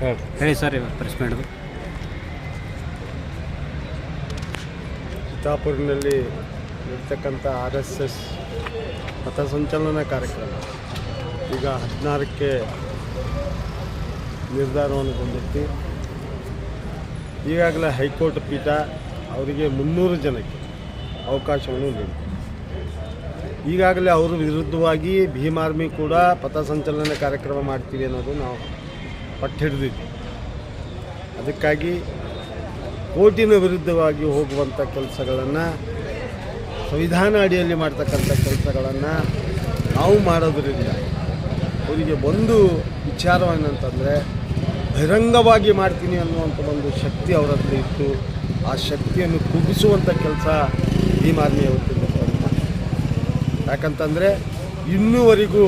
ಹೇಳಿ sir press ಮಾಡೋದು ಚಿತ್ತಾಪುರಿನಲ್ಲಿ ಇರ್ತಕ್ಕಂಥ ಆರ್ ಎಸ್ ಎಸ್ ಪಥಸಂಚಲನ ಕಾರ್ಯಕ್ರಮ ಈಗ ಹದಿನಾರಕ್ಕೆ ನಿರ್ಧಾರವನ್ನು ಹೊಂದಿತ್ತು ಈಗಾಗಲೇ ಹೈಕೋರ್ಟ್ ಪೀಠ ಅವರಿಗೆ ಮುನ್ನೂರು ಜನಕ್ಕೆ ಅವಕಾಶವನ್ನು ನೀಡಿತು ಈಗಾಗಲೇ ಅವರ ವಿರುದ್ಧವಾಗಿ ಭೀಮ್ ಆರ್ಮಿ ಕೂಡ ಪಥಸಂಚಲನ ಕಾರ್ಯಕ್ರಮ ಮಾಡ್ತೀವಿ ಅನ್ನೋದು ನಾವು ಪಟ್ಟು ಹಿಡಿದಿದೆ. ಅದಕ್ಕಾಗಿ ಕೋಟಿನ ವಿರುದ್ಧವಾಗಿ ಹೋಗುವಂಥ ಕೆಲಸಗಳನ್ನು, ಸಂವಿಧಾನ ಅಡಿಯಲ್ಲಿ ಮಾಡ್ತಕ್ಕಂಥ ಕೆಲಸಗಳನ್ನು ನಾವು ಮಾಡೋದರಿಂದ ಅವರಿಗೆ ಒಂದು ವಿಚಾರವೇನಂತಂದರೆ, ಬಹಿರಂಗವಾಗಿ ಮಾಡ್ತೀನಿ ಅನ್ನುವಂಥ ಒಂದು ಶಕ್ತಿ ಅವರ ಹತ್ರ ಇತ್ತು. ಆ ಶಕ್ತಿಯನ್ನು ಕುಗ್ಗಿಸುವಂಥ ಕೆಲಸ ಭೀಮಾರ್ಮಿ ಅವತ್ತಿಂದ ಯಾಕಂತಂದರೆ ಇನ್ನೂವರೆಗೂ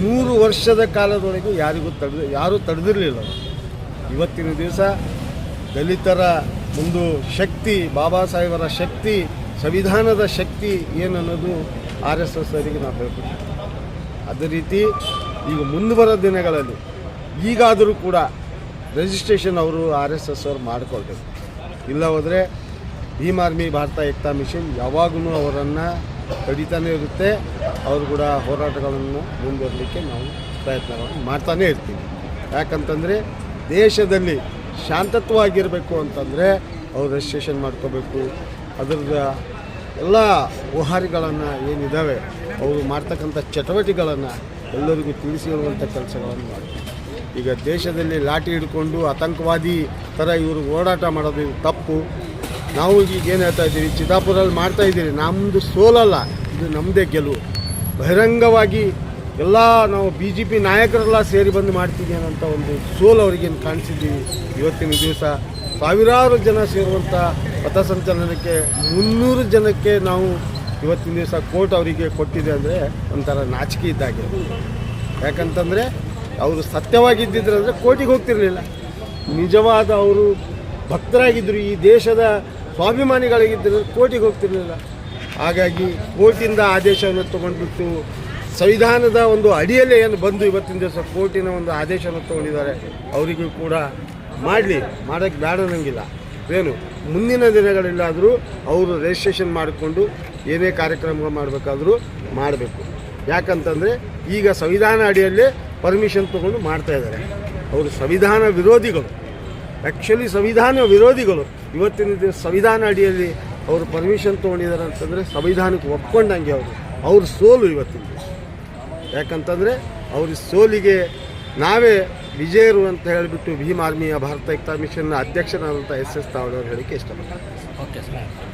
ನೂರು ವರ್ಷದ ಕಾಲದೊಳಗೂ ಯಾರಿಗೂ ತಡೆದು, ಯಾರೂ ತಡೆದಿರಲಿಲ್ಲ. ಇವತ್ತಿನ ದಿವಸ ದಲಿತರ ಒಂದು ಶಕ್ತಿ, ಬಾಬಾ ಸಾಹೇಬರ ಶಕ್ತಿ, ಸಂವಿಧಾನದ ಶಕ್ತಿ ಏನನ್ನೋದು ಆರ್ ಎಸ್ ಎಸ್ ಅವರಿಗೆ ನಾವು ಹೇಳ್ಕೊಡ್ತೀವಿ ಅದೇ ರೀತಿ ಈಗ ಮುಂದೆ ಬರೋ ದಿನಗಳಲ್ಲಿ ಈಗಾದರೂ ಕೂಡ ರಿಜಿಸ್ಟ್ರೇಷನ್ ಅವರು ಆರ್ ಎಸ್ ಎಸ್ ಅವ್ರು ಮಾಡಿಕೊಳ್ಬೇಕು. ಇಲ್ಲ ಹೋದರೆ ಭೀಮ್ ಆರ್ಮಿ ಭಾರತ ಏಕ್ತಾ ಮಿಷನ್ ಯಾವಾಗಲೂ ಅವರನ್ನು ತಡಿತಾನೆ ಇರುತ್ತೆ. ಅವರು ಕೂಡ ಹೋರಾಟಗಳನ್ನು ಮುಂದುವರಲಿಕ್ಕೆ ನಾವು ಪ್ರಯತ್ನಗಳನ್ನು ಮಾಡ್ತಾನೇ ಇರ್ತೀವಿ. ಯಾಕಂತಂದರೆ ದೇಶದಲ್ಲಿ ಶಾಂತತ್ವವಾಗಿರಬೇಕು ಅಂತಂದರೆ ಅವ್ರು ರಿಜಿಸ್ಟ್ರೇಷನ್ ಮಾಡ್ಕೋಬೇಕು. ಅದರದ ಎಲ್ಲ ವ್ಯವಹಾರಗಳನ್ನು ಏನಿದ್ದಾವೆ ಅವರು ಮಾಡ್ತಕ್ಕಂಥ ಚಟುವಟಿಕೆಗಳನ್ನು ಎಲ್ಲರಿಗೂ ತಿಳಿಸಿ ಕೆಲಸಗಳನ್ನು ಮಾಡ್ತೀವಿ. ಈಗ ದೇಶದಲ್ಲಿ ಲಾಠಿ ಹಿಡ್ಕೊಂಡು ಆತಂಕವಾದಿ ಥರ ಇವರು ಓಡಾಟ ಮಾಡೋದು ತಪ್ಪು. ನಾವು ಈಗ ಏನು ಹೇಳ್ತಾ ಇದ್ದೀವಿ ಚಿತಾಪುರಲ್ಲಿ ಮಾಡ್ತಾ ಇದ್ದೀವಿ ನಮ್ಮದು ಸೋಲಲ್ಲ, ಇದು ನಮ್ಮದೇ ಗೆಲುವು. ಬಹಿರಂಗವಾಗಿ ಎಲ್ಲ ನಾವು ಬಿ ಜೆ ಪಿ ನಾಯಕರೆಲ್ಲ ಸೇರಿ ಬಂದು ಮಾಡ್ತೀವಿ ಅನ್ನೋಂಥ ಒಂದು ಸೋಲು ಅವರಿಗೇನು ಕಾಣಿಸಿದ್ದೀವಿ ಇವತ್ತಿನ ದಿವಸ. ಸಾವಿರಾರು ಜನ ಸೇರುವಂಥ ಪಥಸಂಚಲನಕ್ಕೆ ಮುನ್ನೂರು ಜನಕ್ಕೆ ನಾವು ಇವತ್ತಿನ ದಿವಸ ಕೋರ್ಟ್ ಅವರಿಗೆ ಕೊಟ್ಟಿದೆ ಅಂದರೆ ಒಂಥರ ನಾಚಿಕೆ ಇದ್ದಾಗೆ ಯಾಕಂತಂದರೆ ಅವರು ಸತ್ಯವಾಗಿದ್ದಿದ್ರು ಅಂದರೆ ಕೋರ್ಟಿಗೆ ಹೋಗ್ತಿರಲಿಲ್ಲ. ನಿಜವಾದ ಅವರು ಭಕ್ತರಾಗಿದ್ದರು ಈ ದೇಶದ ಸ್ವಾಭಿಮಾನಿಗಳಾಗಿದ್ದರು ಕೋರ್ಟಿಗೆ ಹೋಗ್ತಿರಲಿಲ್ಲ. ಹಾಗಾಗಿ ಕೋರ್ಟಿಂದ ಆದೇಶವನ್ನು ತೊಗೊಂಡ್ಬಿಟ್ಟು ಸಂವಿಧಾನದ ಒಂದು ಅಡಿಯಲ್ಲೇ ಏನು ಬಂದು ಇವತ್ತಿನ ದಿವಸ ಕೋರ್ಟಿನ ಒಂದು ಆದೇಶವನ್ನು ತೊಗೊಂಡಿದ್ದಾರೆ, ಅವರಿಗೂ ಕೂಡ ಮಾಡಲಿ ಮಾಡೋಕ್ಕೆ ಬೇಡ ನನಗಿಲ್ಲ ಏನು ಮುಂದಿನ ದಿನಗಳಲ್ಲಾದರೂ ಅವರು ರಿಜಿಸ್ಟ್ರೇಷನ್ ಮಾಡಿಕೊಂಡು ಏನೇ ಕಾರ್ಯಕ್ರಮ ಮಾಡಬೇಕಾದರೂ ಮಾಡಬೇಕು. ಯಾಕಂತಂದರೆ ಈಗ ಸಂವಿಧಾನ ಅಡಿಯಲ್ಲೇ ಪರ್ಮಿಷನ್ ತೊಗೊಂಡು ಮಾಡ್ತಾಯಿದ್ದಾರೆ ಅವರು ಸಂವಿಧಾನ ವಿರೋಧಿಗಳು. ಆ್ಯಕ್ಚುಲಿ ಸಂವಿಧಾನ ವಿರೋಧಿಗಳು. ಇವತ್ತಿನ ದಿನ ಸಂವಿಧಾನ ಅಡಿಯಲ್ಲಿ ಅವರು ಪರ್ಮಿಷನ್ ತೊಗೊಂಡಿದ್ದಾರೆ ಅಂತಂದರೆ ಸಂವಿಧಾನಕ್ಕೆ ಒಪ್ಕೊಂಡಂಗೆ ಅವರು, ಅವ್ರ ಸೋಲು ಇವತ್ತಿನ ದಿವಸ ಯಾಕಂತಂದರೆ ಅವ್ರ ಸೋಲಿಗೆ ನಾವೇ ವಿಜಯರು ಅಂತ ಹೇಳಿಬಿಟ್ಟು ಭೀಮ್ ಆರ್ಮಿಯ ಭಾರತ ಏಕ್ತಾ ಮಿಷನ್ನ ಅಧ್ಯಕ್ಷರಾದಂಥ ಎಸ್ ಎಸ್ ತಾವಡವ್ರು ಹೇಳಿಕೆ ಇಷ್ಟಪಡ್ತಾರೆ. Okay sir.